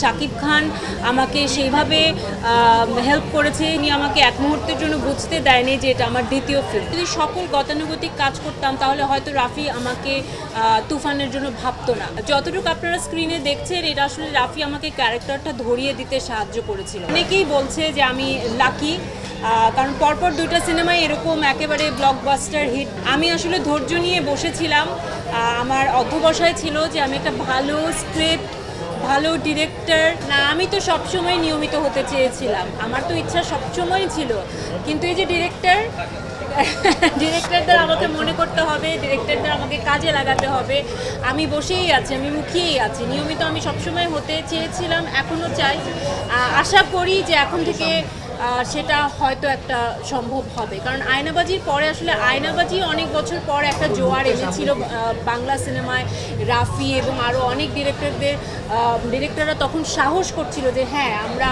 শাকিব খান আমাকে সেইভাবে হেল্প করেছে। উনি আমাকে এক মুহূর্তের জন্য বুঝতে দেয়নি যে এটা আমার দ্বিতীয় ফিল্ম যদি সকল গতানুগতিক কাজ করতাম, তাহলে হয়তো রাফি আমাকে তুফানের জন্য ভাবতো না। যতটুকু আপনারা স্ক্রিনে দেখছেন, এটা আসলে রাফি আমাকে ক্যারেক্টারটা ধরিয়ে দিতে সাহায্য করেছিল। অনেকেই বলছে যে আমি লাকি কারণ পরপর দুটো সিনেমায় এরকম একেবারে ব্লকবাস্টার হিট আমি আসলে ধৈর্য নিয়ে বসেছিলাম। আমার অধ্যবসায় ছিল যে আমি একটা ভালো স্ক্রিপ্ট ভালো ডিরেক্টর না, আমি তো সবসময় নিয়মিত হতে চেয়েছিলাম। আমার তো ইচ্ছা সবসময় ছিল। কিন্তু এই যে ডিরেক্টর ডিরেক্টরদের আমাকে মনে করতে হবে ডিরেক্টরদের আমাকে কাজে লাগাতে হবে। আমি বসেই আছি, আমি মুখিয়েই আছি। নিয়মিত আমি সবসময় হতে চেয়েছিলাম এখনও চাই। আশা করি যে এখন থেকে সেটা হয়তো একটা সম্ভব হবে। কারণ আয়নাবাজির পরে আসলে আয়নাবাজি অনেক বছর পর একটা জোয়ার এসেছিল বাংলা সিনেমায় রাফি এবং আরও অনেক ডিরেক্টরদের ডিরেক্টররা তখন সাহস করছিল যে হ্যাঁ আমরা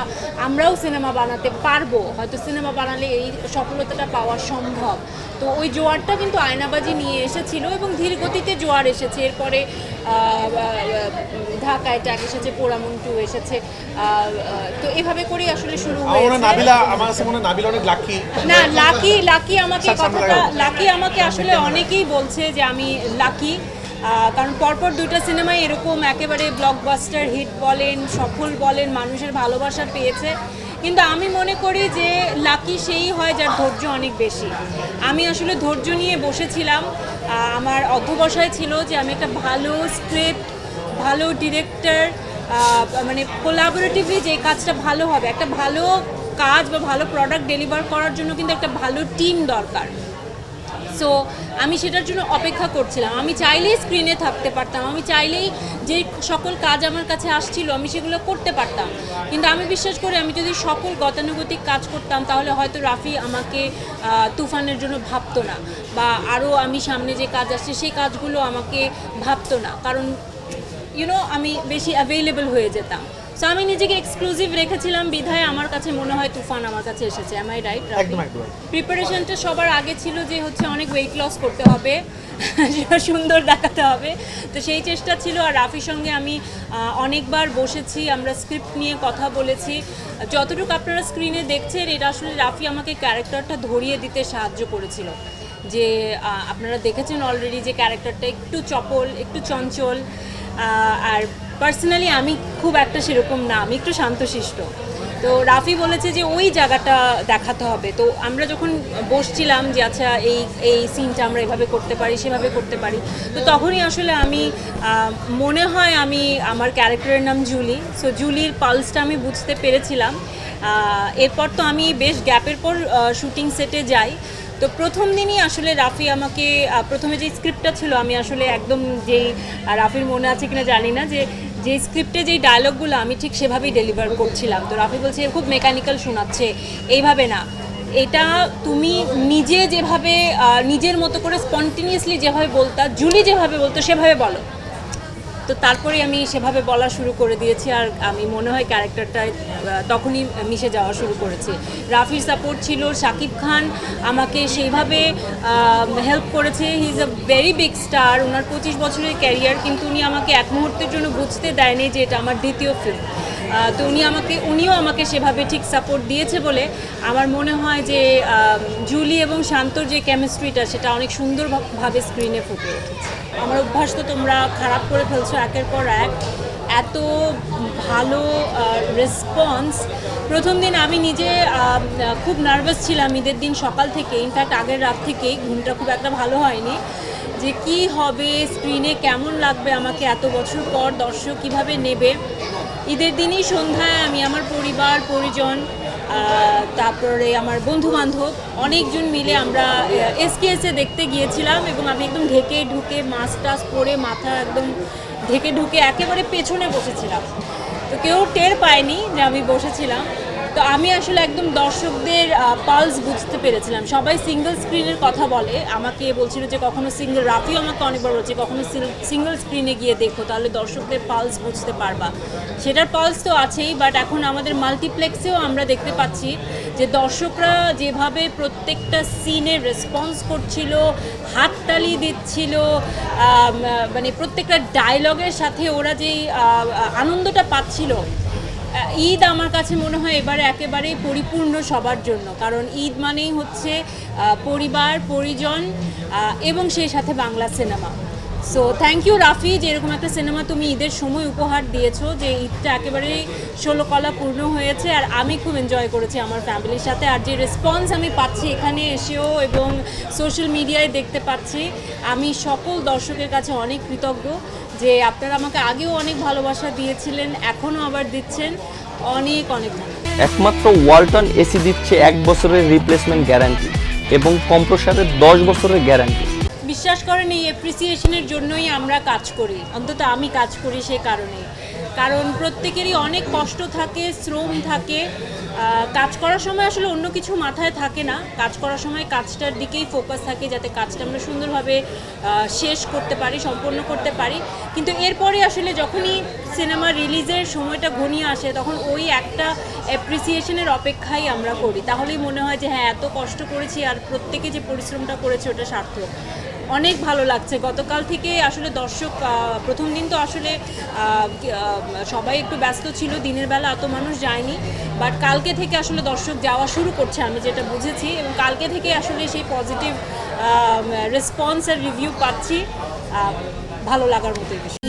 আমরাও সিনেমা বানাতে পারব। হয়তো সিনেমা বানালে এই সফলতাটা পাওয়া সম্ভব। তো ওই জোয়ারটা কিন্তু আয়নাবাজি নিয়ে এসেছিল এবং ধীর গতিতে জোয়ার এসেছে। এরপরে ঢাকায় ট্যাগ এসেছে পোড়ামন্টু এসেছে তো এভাবে করেই আসলে শুরু হয়েছে। আমার কাছে মনে নাবিলা অনেক লাকি না লাকি লাকি আমাকে কথাটা লাকি আমাকে আসলে অনেকেই বলছে যে আমি লাকি কারণ পরপর দুটো সিনেমাই এরকম একেবারে ব্লকবাস্টার হিট বলেন সফল বলেন মানুষের ভালোবাসা পেয়েছে। কিন্তু আমি মনে করি যে লাকি সেই হয় যার ধৈর্য অনেক বেশি। আমি আসলে ধৈর্য নিয়ে বসেছিলাম। আমার অধ্যবসায় ছিল যে আমি একটা ভালো স্ক্রিপ্ট ভালো ডিরেক্টর মানে কোলাবোরেটিভলি যে কাজটা ভালো হবে একটা ভালো কাজ বা ভালো প্রোডাক্ট ডেলিভার করার জন্য কিন্তু একটা ভালো টিম দরকার। সো আমি সেটার জন্য অপেক্ষা করছিলাম। আমি চাইলেই স্ক্রিনে থাকতে পারতাম। আমি চাইলেই যে সকল কাজ আমার কাছে আসছিল, আমি সেগুলো করতে পারতাম। কিন্তু আমি বিশ্বাস করি, আমি যদি সকল গতানুগতিক কাজ করতাম, তাহলে হয়তো রাফি আমাকে তুফানের জন্য ভাবতো না। বা আরও আমি সামনে যে কাজ আসছে, সেই কাজগুলো আমাকে ভাবতো না। কারণ ইউনো আমি বেশি অ্যাভেলেবল হয়ে যেতাম। সো আমি নিজেকে এক্সক্লুসিভ রেখেছিলাম। বিধায় আমার কাছে মনে হয় তুফান আমার কাছে এসেছে। এম আই রাইট একদম একদম প্রিপারেশনটা সবার আগে ছিল যে হচ্ছে অনেক ওয়েট লস করতে হবে সুন্দর দেখাতে হবে। তো সেই চেষ্টা ছিল আর রাফির সঙ্গে আমি অনেকবার বসেছি আমরা স্ক্রিপ্ট নিয়ে কথা বলেছি। যতটুকু আপনারা স্ক্রিনে দেখছেন এটা আসলে রাফি আমাকে ক্যারেক্টারটা ধরিয়ে দিতে সাহায্য করেছিল। যে আপনারা দেখেছেন অলরেডি যে ক্যারেক্টারটা একটু চপল একটু চঞ্চল আর পার্সোনালি আমি খুব একটা সেরকম না, আমি একটু শান্তশিষ্ট। তো রাফি বলেছে যে ওই জায়গাটা দেখাতে হবে। তো আমরা যখন বসছিলাম যে আচ্ছা এই এই সিনটা আমরা এভাবে করতে পারি, সেভাবে করতে পারি, তো তখনই আসলে আমি মনে হয় আমি আমার ক্যারেক্টারের নাম জুলি। সো জুলির পালসটা আমি বুঝতে পেরেছিলাম। এরপর তো আমি বেশ গ্যাপের পর শুটিং সেটে যাই। তো প্রথম দিনই আসলে রাফি আমাকে প্রথমে যে স্ক্রিপ্টটা ছিল, আমি আসলে একদম যেই রাফির মনে আছে কিনা জানি না যে যে স্ক্রিপ্টে যেই ডায়লগগুলো আমি ঠিক সেভাবেই ডেলিভার করছিলাম। তো রাফি বলছে খুব মেকানিক্যাল শোনাচ্ছে। এইভাবে না। এটা তুমি নিজে যেভাবে নিজের মতো করে স্পন্টিনিয়াসলি যেভাবে বলতা, জুলি যেভাবে বলতো সেভাবে বলো। তো তারপরে আমি সেভাবে বলা শুরু করে দিয়েছি আর আমি মনে হয় ক্যারেক্টারটা তখনই মিশে যাওয়া শুরু করেছি। রাফির সাপোর্ট ছিল শাকিব খান আমাকে সেইভাবে হেল্প করেছে। He is a very big star ওনার পঁচিশ বছরের ক্যারিয়ার কিন্তু উনি আমাকে এক মুহূর্তের জন্য বুঝতে দেয়নি যে এটা আমার দ্বিতীয় ফিল্ম তো উনি আমাকে, উনিও আমাকে সেভাবে ঠিক সাপোর্ট দিয়েছে বলে আমার মনে হয় যে জুলি এবং শান্তর যে কেমিস্ট্রিটা সেটা অনেক সুন্দরভাবে স্ক্রিনে ফুটে উঠেছে। আমার অভ্যাস তো তোমরা খারাপ করে ফেলছো একের পর এক। এত ভালো রেসপন্স প্রথম দিন আমি নিজে খুব নার্ভাস ছিলাম ঈদের দিন সকাল থেকে। ইনফ্যাক্ট আগের রাত থেকেই ঘুমটা খুব একটা ভালো হয়নি। যে কি হবে স্ক্রিনে কেমন লাগবে আমাকে এত বছর পর দর্শক কীভাবে নেবে? ঈদের দিনই সন্ধ্যায় আমি আমার পরিবার, পরিজন তারপরে আমার বন্ধু বান্ধব অনেকজন মিলে আমরা এসকেএসে দেখতে গিয়েছিলাম এবং আমি একদম ঢেকে ঢুকে মাছ টাছ পরে মাথা একদম ঢেকে ঢুকে একেবারে পেছনে বসেছিলাম। তো কেউ টের পায়নি যে আমি বসেছিলাম। তো আমি আসলে একদম দর্শকদের পালস বুঝতে পেরেছিলাম। সবাই সিঙ্গেল স্ক্রিনের কথা বলে। আমাকে বলছিল যে, কখনো সিঙ্গেল রাফিও আমাকে অনেকবার বলছে, কখনো সিঙ্গেল স্ক্রিনে গিয়ে দেখো, তাহলে দর্শকদের পালস বুঝতে পারবা। সেটার পালস তো আছেই বাট এখন আমাদের মাল্টিপ্লেক্সেও আমরা দেখতে পাচ্ছি যে, দর্শকরা যেভাবে প্রত্যেকটা সিনের রেসপন্স করছিল হাততালি দিচ্ছিল মানে প্রত্যেকটা ডায়লগের সাথে ওরা যেই আনন্দটা পাচ্ছিল ঈদ আমার কাছে মনে হয় এবার একেবারেই পরিপূর্ণ সবার জন্য। কারণ ঈদ মানেই হচ্ছে পরিবার, পরিজন এবং সেই সাথে Bangla cinema. So thank you Rafi, যে এরকম একটা সিনেমা তুমি ঈদের সময় উপহার দিয়েছ, যে ঈদটা একেবারেই ষোলো কলা পূর্ণ হয়েছে, আর আমি খুব এনজয় করেছি আমার ফ্যামিলির সাথে, আর যে রেসপন্স আমি পাচ্ছি এখানে এসেও এবং সোশ্যাল মিডিয়ায় দেখতে পাচ্ছি, আমি সকল দর্শকের কাছে অনেক কৃতজ্ঞ যে আপনারা আমাকে আগেও অনেক ভালোবাসা দিয়েছিলেন, এখনও আবার দিচ্ছেন, অনেক অনেক একমাত্র ওয়ালটন এসি দিচ্ছে এক বছরের রিপ্লেসমেন্ট গ্যারান্টি এবং কম্প্রসারের দশ বছরের গ্যারান্টি বিশ্বাস করেন, এই অ্যাপ্রিসিয়েশনের জন্যই আমরা কাজ করি। অন্তত আমি কাজ করি সে কারণে। কারণ প্রত্যেকেরই অনেক কষ্ট থাকে, শ্রম থাকে। কাজ করার সময় আসলে অন্য কিছু মাথায় থাকে না। কাজ করার সময় কাজটার দিকেই ফোকাস থাকে, যাতে কাজটা আমরা সুন্দরভাবে শেষ করতে পারি, সম্পন্ন করতে পারি। কিন্তু এরপরে আসলে যখনই সিনেমা রিলিজের সময়টা ঘনিয়ে আসে, তখন ওই একটা অ্যাপ্রিসিয়েশনের অপেক্ষাই আমরা করি। তাহলেই মনে হয় যে হ্যাঁ এত কষ্ট করেছি আর প্রত্যেকে যে পরিশ্রমটা করেছে, ওটা সার্থক। অনেক ভালো লাগছে। গতকাল থেকে আসলে দর্শক প্রথম দিন তো আসলে সবাই একটু ব্যস্ত ছিল, দিনের বেলা এত মানুষ যায়নি। বাট কালকে থেকে আসলে দর্শক যাওয়া শুরু করছে, আমি যেটা বুঝেছি। এবং কালকে থেকে আসলে সেই পজিটিভ রেসপন্স আর রিভিউ পাচ্ছি। ভালো লাগার মতো বিষয়